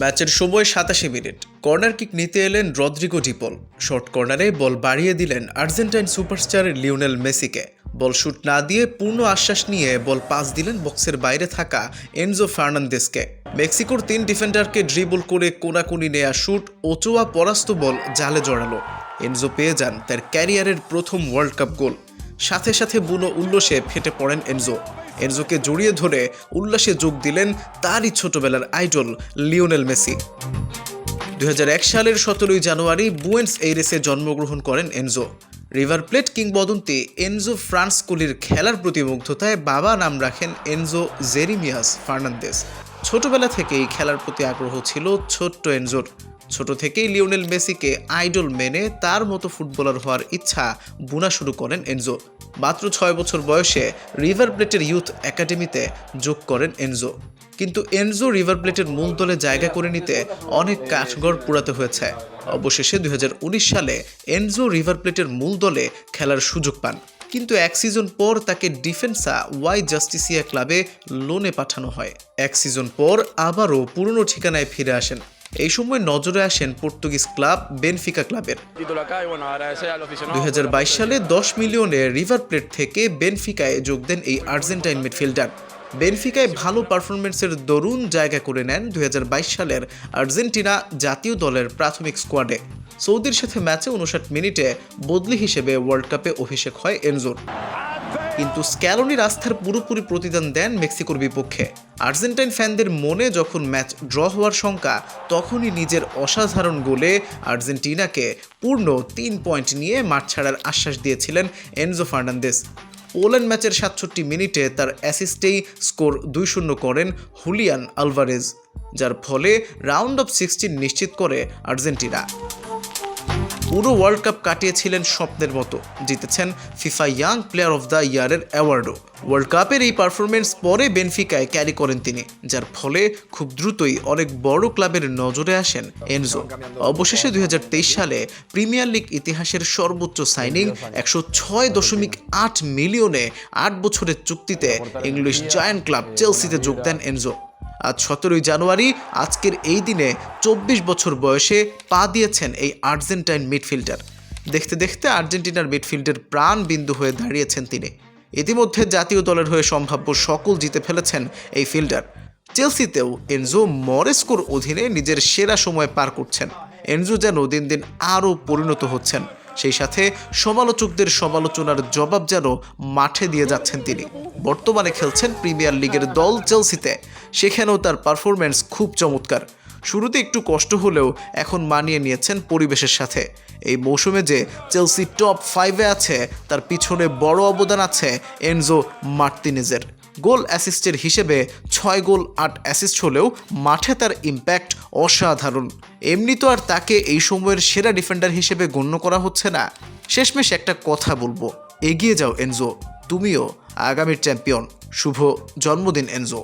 ম্যাচের সময় সাতাশি মিনিট। কর্নার কিক নিতে এলেন রদ্রিগো ডিপল। শর্ট কর্নারে বল বাড়িয়ে দিলেন আর্জেন্টাইন সুপারস্টার লিওনেল মেসিকে। বল শুট না দিয়ে পূর্ণ আশ্বাস নিয়ে বল পাস দিলেন বক্সের বাইরে থাকা এনজো ফার্নান্দেসকে মেক্সিকোর তিন ডিফেন্ডারকে ড্রিবল করে কোনাকুনি নেয়া শুট ওচোয়া পরাস্ত বল জালে জড়ালো। এনজো পেয়ে যান তার ক্যারিয়ারের প্রথম ওয়ার্ল্ড কাপ গোল। সাথে সাথে বুনো উল্লাসে ফেটে পড়েন এনজো। এনজোকে জড়িয়ে ধরে উল্লাসে যোগ দিলেন তারই ছোটবেলার আইডল লিওনেল মেসি। দুই হাজার এক সালের সতেরোই জানুয়ারি বুয়েন্স এইরেসে জন্মগ্রহণ করেন এনজো। রিভার প্লেট কিংবদন্তি এনজো ফ্রান্সকুলির খেলার প্রতি মুগ্ধতায় বাবা নাম রাখেন এনজো জেরিমিয়াস ফার্নান্দেস ছোটবেলা থেকেই খেলার প্রতি আগ্রহ ছিল ছোট্ট এনজোর। ছোট থেকেই লিওনেল মেসিকে আইডল মেনে তার মতো ফুটবলার হওয়ার ইচ্ছা বুনা শুরু করেন এনজো। মাত্র ছয় বছর বয়সে রিভার প্লেটের ইউথ একাডেমিতে যোগ করেন এনজো। কিন্তু এনজো রিভার প্লেটের মূল দলে জায়গা করে নিতে অনেক কাঠগড় পুরাতে হয়েছে। অবশেষে দুই হাজার উনিশ সালে এনজো রিভার প্লেটের মূল দলে খেলার সুযোগ পান। কিন্তু এক সিজন পর তাকে ডিফেন্সা ওয়াই জাস্টিসিয়া ক্লাবে লোনে পাঠানো হয়। এক সিজন পর আবারও পুরনো ঠিকানায় ফিরে আসেন। এই সময় নজরে আসেন পর্তুগিজ ক্লাব বেনফিকা ক্লাবের. দুই সালে দশ মিলিয়নে রিভার প্লেট থেকে বেনফিকায় যোগ দেন এই আর্জেন্টাইন মিডফিল্ডার। বেনফিকায় ভালো পারফরমেন্সের দরুন জায়গা করে নেন দুই হাজার বাইশ সালের আর্জেন্টিনা জাতীয় দলের প্রাথমিক স্কোয়াডে। সৌদির সাথে ম্যাচে উনষাট মিনিটে বদলি হিসেবে ওয়ার্ল্ড কাপে অভিষেক হয় এনজোর। কিন্তু স্ক্যালোনি রাস্তার পুরোপুরি প্রতিদান দেন মেক্সিকোর বিপক্ষে। আর্জেন্টাইন ফ্যানদের মনে যখন ম্যাচ ড্র হওয়ার শঙ্কা, তখনই নিজের অসাধারণ গোলে আর্জেন্টিনাকে পূর্ণ তিন পয়েন্ট নিয়ে মাঠ ছাড়ার আশ্বাস দিয়েছিলেন এনজো ফার্নান্দেস। পোল্যান্ড ম্যাচের সাতষট্টি মিনিটে তার অ্যাসিস্টেই স্কোর দুই শূন্য করেন হুলিয়ান আলভারেজ, যার ফলে রাউন্ড অফ সিক্সটিন নিশ্চিত করে আর্জেন্টিনা। পুরো ওয়ার্ল্ড কাপ কাটিয়েছিলেন স্বপ্নের মতো। জিতেছেন FIFA young player of the ইয়ারের অ্যাওয়ার্ডও ওয়ার্ল্ড কাপের এই পারফরমেন্স পরে বেনফিকায় ক্যারি করেন তিনি, যার ফলে খুব দ্রুতই অনেক বড় ক্লাবের নজরে আসেন এনজো অবশেষে দুই হাজার তেইশ সালে প্রিমিয়ার লিগ ইতিহাসের সর্বোচ্চ সাইনিং একশো ছয় দশমিক আট মিলিয়নে আট বছরের চুক্তিতে ইংলিশ জায়ান্ট ক্লাব চেলসিতে যোগ দেন এনজো আজ সতেরোই জানুয়ারি, আজকের এই দিনে চব্বিশ বছর বয়সে পা দিয়েছেন এই আর্জেন্টাইন মিডফিল্ডার। দেখতে দেখতে আর্জেন্টিনার মিডফিল্ডের প্রাণ বিন্দু হয়ে দাঁড়িয়েছেন তিনি। ইতিমধ্যে জাতীয় দলের হয়ে সম্ভাব্য সকল জিতে ফেলেছেন এই ফিল্ডার। চেলসিতেও এনজো মরেস্কোর অধীনে নিজের সেরা সময় পার করছেন। এনজো যেন দিন দিন আরও পরিণত হচ্ছেন। সেই সাথে সমালোচকদের সমালোচনার জবাব যেন মাঠে দিয়ে যাচ্ছেন তিনি। বর্তমানে খেলছেন প্রিমিয়ার লিগের দল চেলসিতে। সেখানেও তার পারফরমেন্স খুব চমৎকার। শুরুতে একটু কষ্ট হলেও এখন মানিয়ে নিয়েছেন পরিবেশের সাথে। এই মৌসুমে যে চেলসি টপ ফাইভে আছে, তার পিছনে বড় অবদান আছে এনজো মার্তিনেজের গোল অ্যাসিস্টের হিসেবে ছয় গোল, আট অ্যাসিস্ট হলেও মাঠে তার ইম্প্যাক্ট অসাধারণ। এমনি তো আর তাকে এই সময়ের সেরা ডিফেন্ডার হিসেবে গণ্য করা হচ্ছে না। শেষমেশ একটা কথা বলব। এগিয়ে যাও এনজো তুমিও আগামীর চ্যাম্পিয়ন শুভ জন্মদিন এনজো